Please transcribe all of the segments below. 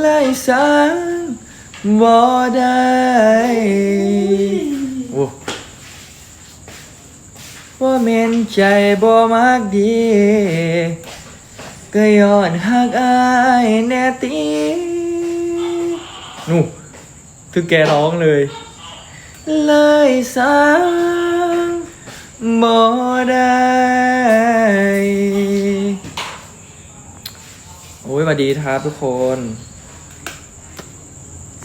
ไล่สางบ่ได้โอ้ว่าเมนใจบ่มากดี ก็ย้อนหักอายแน่ตีนู่คือแกร้องเลย เลยสางบ่ได้โอ้ยสวัสดีครับทุกคน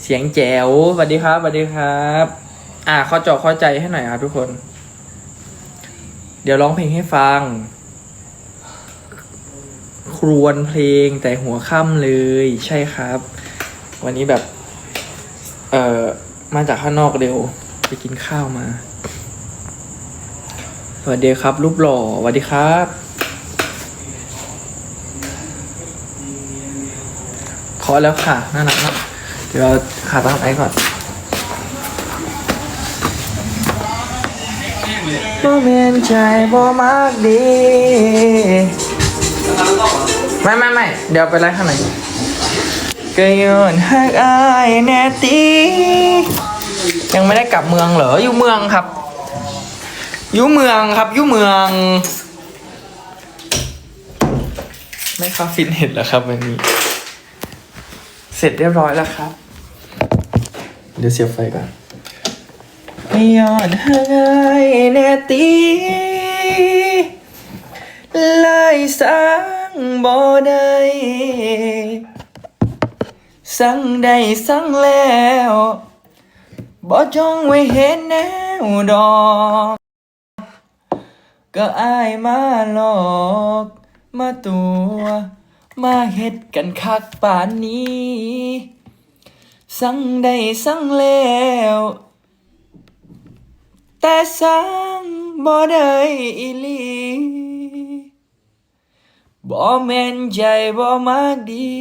เสียงแจ๋วสวัสดีครับสวัสดีครับ อ่าเข้าจอเข้าใจให้หน่อยครับทุกคน เดี๋ยวร้องเพลงให้ฟัง ครวนเพลงแต่หัวค่ำเลยใช่ครับ วันนี้แบบ เอ่อ มาจากข้างนอกเร็ว ไปกินข้าวมา สวัสดีครับ รูปหล่อสวัสดีครับขอแล้วค่ะน่ารักมาก เดี๋ยวเราขาตั้งไอ้ก่อนบ่เมนใจบ่มากดี ไม่ไม่ไม่เดี๋ยวไปไล่ข้างในก็ย้อนหักอายแน่ตียังไม่ได้กลับเมืองเหรออยู่เมืองครับ อยู่เมืองครับอยู่เมือง ไม่เข้าฟิตเนสแล้วครับวันนี้ สร็จเรียบร้อยแล้วครับ เดี๋ยวเสียบไฟก่อนไม่ยอดหายแน่ตีไล่สร้างบ่ได้สั่งได้สั่งแล้วบ่จองไว้เห็นแนวดอก ก็อายมาหลอก มาตัว มาเฮ็ดกันคักป่านนี้ สั่งได้สั่งแล้ว แต่สั่งบ่ได้อีหลีบ่แม่นใจบ่มากดี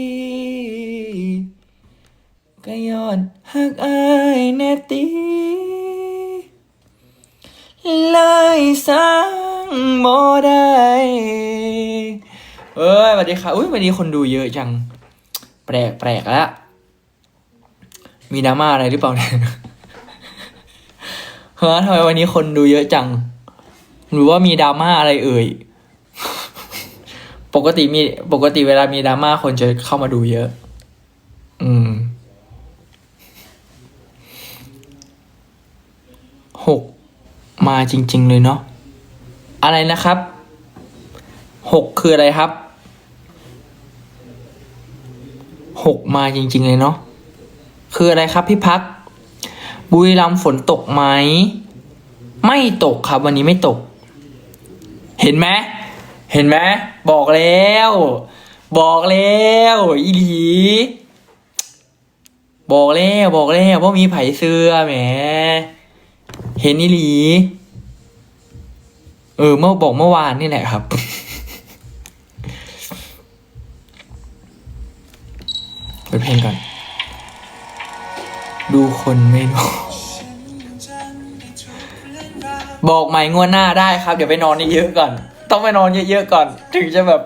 ก็ย้อนหักอายแน่ตีเลยสั่งบ่ได้ เอ้ยสวัสดีค่ะอุ้ยวันนี้คนดูเยอะจัง แปลกแปลกแล้วมีดราม่าอะไรหรือเปล่าเนี่ยเฮ้ยทำไมวันนี้คนดูเยอะจัง หรือว่ามีดราม่าอะไรเอ่ย ปกติมีปกติเวลามีดราม่าคนจะเข้ามาดูเยอะ อืมหกมาจริง ๆ เลยเนาะอะไรนะครับ หกคืออะไรครับหกมาจริง ๆ เลยเนาะคืออะไรครับพี่พัก บุรีรัมฝนตกไหม ไม่ตกครับ วันนี้ไม่ตก เห็นไหมเห็นไหมบอกแล้ว บอกแล้วอีหลีบอกแล้วบอกแล้วว่ามีไผ่เสื้อแหม เห็นอีหลี เออเมื่อบอกเมื่อวานนี่แหละครับ เปิดเพลงก่อน ดูคนไม่ดู บอกใหม่งวดหน้าได้ครับ เดี๋ยวไปนอนเยอะๆก่อน ต้องไปนอนเยอะๆก่อน ถึงจะแบบ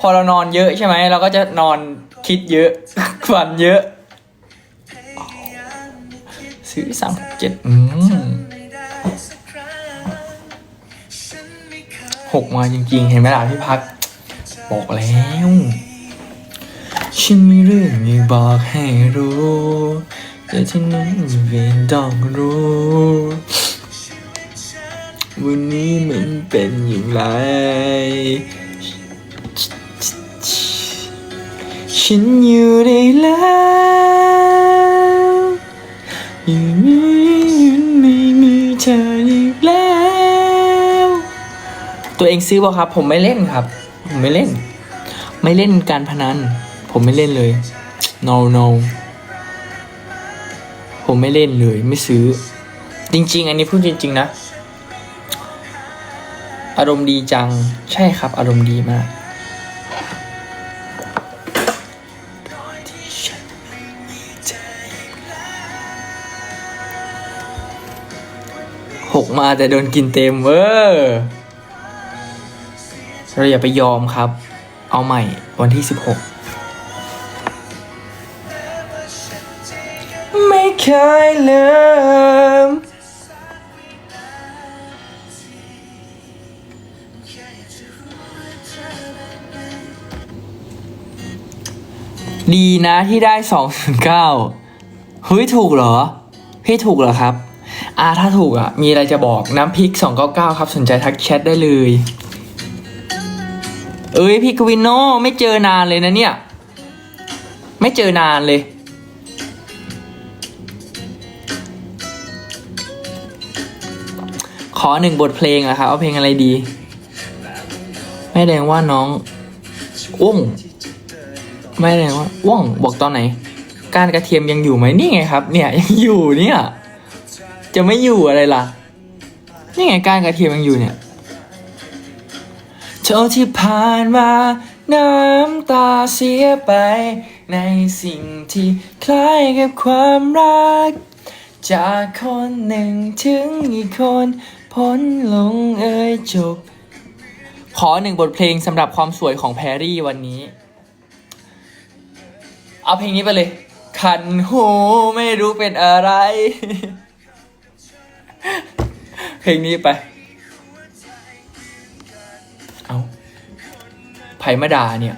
พอเรานอนเยอะใช่ไหม เราก็จะนอนคิดเยอะฝันเยอะซื้อสามเจ็ดอืมหกมาจริงๆ เห็นไหมล่ะพี่พัก บอกแล้ว ฉันมีเรื่องอยากบอกให้รู้แต่ที่นั้นเวียนต้องรู้ วันนี้มันเป็นอย่างไร ฉันอยู่ได้แล้วอยู่นี้ไม่มีเธออีกแล้ว ตัวเองซื้อเปล่าครับ ผมไม่เล่นครับ ผมไม่เล่น ไม่เล่นการพนัน ผมไม่เล่นเลย no no ผมไม่เล่นเลย ไม่ซื้อ จริง ๆ อันนี้พูดจริง ๆ นะ อารมณ์ดีจัง ใช่ครับ อารมณ์ดีมากหกมาแต่โดนกินเต็มเวอร์เราอย่าไปยอมครับ เอาใหม่วันที่สิบหก เคยลืม ดีนะที่ได้สองถึงเก้าเฮ้ยถูกเหรอ พี่ถูกเหรอครับ อ่าถ้าถูกอะ มีอะไรจะบอกน้ำพริกสองเก้าเก้าครับ สนใจทักแชทได้เลย เอ้ยพี่กวินโนไม่เจอนานเลยนะเนี่ย ไม่เจอนานเลย ขอหนึ่งบทเพลงอะครับเอาเพลงอะไรดีแม่แดงว่าน้องอ้วงแม่แดงว่าอ้วงบอกตอนไหน การกระเทียมยังอยู่ไหมนี่ไงครับ เนี่ยยังอยู่เนี่ยจะไม่อยู่อะไรล่ะนี่ไงการกระเทียมยังอยู่เนี่ยโชว์ที่ผ่านมาน้ำตาเสียไป ในสิ่งที่คล้ายกับความรัก จากคนหนึ่งถึงอีกคน พ้นลงเอ่ยจบ ขอหนึ่งบทเพลงสำหรับความสวยของแพรรี่วันนี้ เอาเพลงนี้ไปเลย คันหูไม่รู้เป็นอะไร เพลงนี้ไป เอาไผ่มาด่าเนี่ย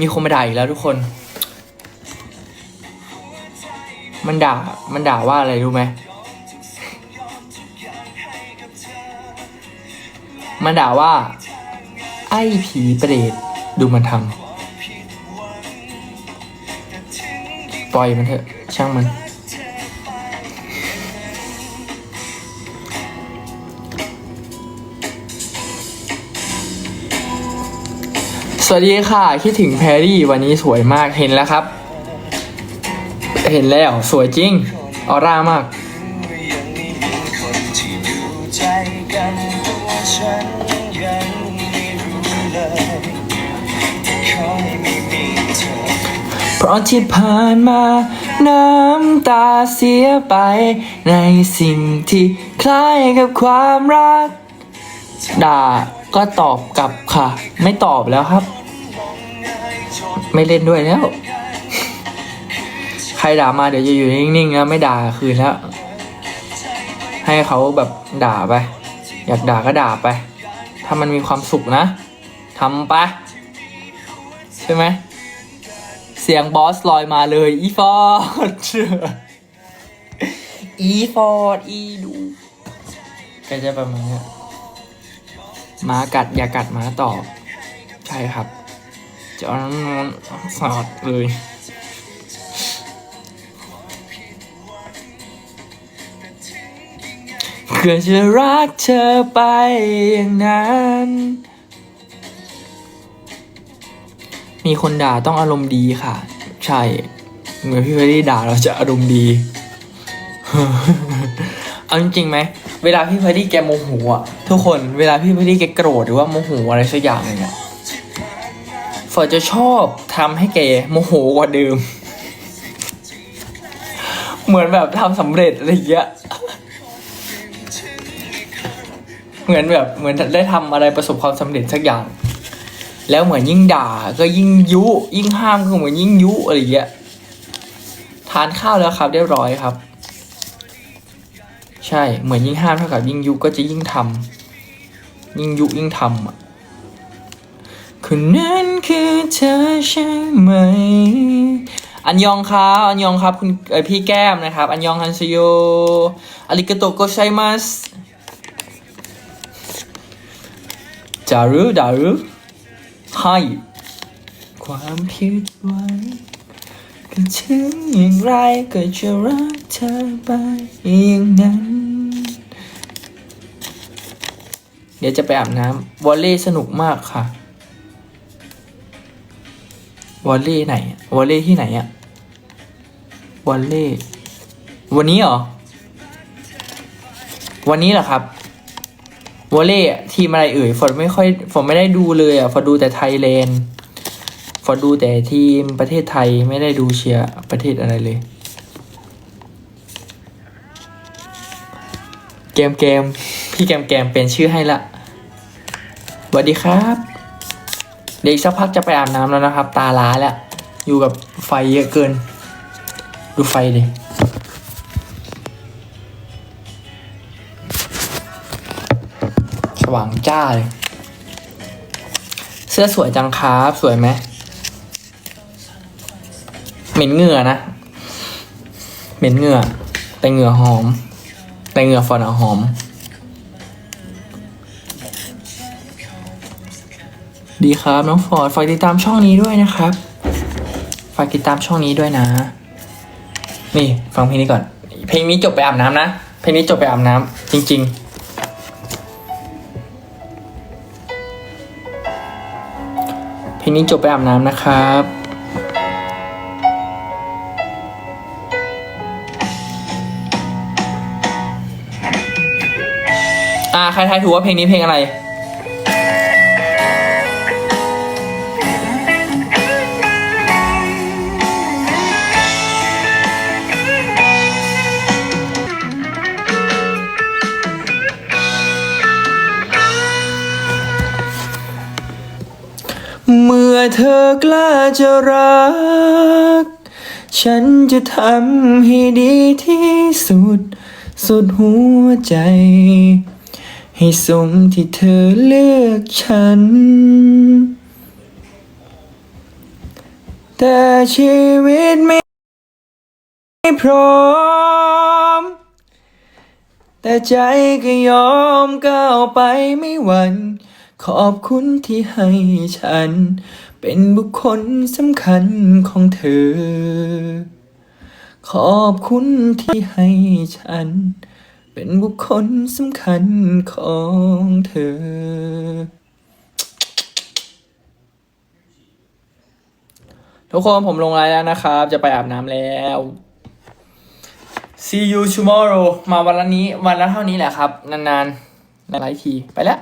มีคนมาด่าอีกแล้วทุกคน มันด่า มันด่าว่าอะไรรู้ไหม มันด่าว่า ไอ้ผีเปรตดูมันทำปล่อยมันเถอะ ช่างมัน สวัสดีค่ะ คิดถึงแพรรี่วันนี้สวยมากเห็นแล้วครับ เห็นแล้วสวยจริง ออร่ามาก ราะที่ผ่านมา น้ำตาเสียไป ในสิ่งที่คล้ายกับความรัก ด่าก็ตอบกลับค่ะ ไม่ตอบแล้วครับ ไม่เล่นด้วยแล้ว ใครด่ามาเดี๋ยวจะอยู่นิ่งๆแล้วไม่ด่าคืนแล้ว ให้เขาแบบด่าไป อยากด่าก็ด่าไป ถ้ามันมีความสุขนะทำไป ใช่ไหม สียงบอสลอยมาเลย อีฟอร์ดอีฟอร์ดอีดูก็จะประมาณเนี้ยหมากัดอย่ากัดหมาตอบใช่ครับจะเอาน้ำมันสอดเลยเพื่อจะรักเธอไปอย่างนั้น มีคนด่าต้องอารมณ์ดีค่ะ ใช่ เหมือนพี่เฟรดี้ด่าเราจะอารมณ์ดี เอาจริงๆไหม เวลาพี่เฟรดี้แกโมโหอะทุกคนเวลาพี่เฟรดี้แกโกรธหรือว่าโมโหอะไรสักอย่างหนึงอะฝอจะชอบทำให้แกโมโหกว่าเดิม เหมือนแบบทำสำเร็จอะไรอย่างเงี้ยเหมือนแบบเหมือนได้ทำอะไรประสบความสำเร็จสักอย่าง แล้วเหมือนยิ่งด่าก็ยิ่งยุ ยิ่งห้ามก็เหมือนยิ่งยุอะไรอย่างเงี้ยทานข้าวแล้วครับเรียบร้อยครับ ใช่เหมือนยิ่งห้ามเท่ากับยิ่งยุก็จะยิ่งทำยิ่งยุยิ่งทำอะคนนั้นคือเธอใช่ไหม อันยองครับอันยองครับคุณพี่แก้มนะครับ อันยองฮันซโยอาริกาโตโกไซมัสจารุดารุ ให้ ความผิดหวังก็ถึงอย่างไรก็จะรักเธอไปอย่างนั้น เดี๋ยวจะไปอาบน้ำวอลเล่สนุกมากค่ะ วอลเล่ไหน วอลเล่ที่ไหนอะวอลเล่วันนี้เหรอ วันนี้เหรอครับ วอลเล่ทีมอะไรเอ่ยฝนไม่ค่อยฝนไม่ได้ดูเลยอะฝนดูแต่ไทยแลนด์ฝนดูแต่ทีมประเทศไทยไม่ได้ดูเชียร์ประเทศอะไรเลย เกมเกมพี่แกมแกมเป็นชื่อให้ละสวัสดีครับ เดี๋ยวอีกสักพักจะไปอาบน้ำแล้วนะครับ ตาล้าแล้ว อยู่กับไฟเยอะเกิน ดูไฟดิ ว่างจ้าเลย เสื้อสวยจังครับ สวยไหมเหม็นเหงื่อนะ เหม็นเหงื่อ แต่เหงื่อหอม แต่เหงื่อฟอนหอม ดีครับน้องฟอร์ดฝากติดตามช่องนี้ด้วยนะครับ ฝากติดตามช่องนี้ด้วยนะ นี่ฟังเพลงนี้ก่อน เพลงนี้จบไปอาบน้ำนะ เพลงนี้จบไปอาบน้ำจริง ๆ ลงนี้จบไปอาบน้ำนะครับอ่าใครทายถูกว่าเพลงนี้เพลงอะไร เธอกล้าจะรัก ฉันจะทำให้ดีที่สุด สุดหัวใจ ให้สมที่เธอเลือกฉัน แต่ชีวิตไม่พร้อม แต่ใจก็ยอมก้าวไปไม่หวั่นขอบคุณที่ให้ฉัน เป็นบุคคลสำคัญของเธอ ขอบคุณที่ให้ฉัน เป็นบุคคลสำคัญของเธอ ทุกคนผมลงไลน์แล้วนะครับ จะไปอาบน้ำแล้ว see you tomorrow มาวันละนี้ วันละเท่านี้แหละครับ นานๆไลฟ์ที ไปแล้ว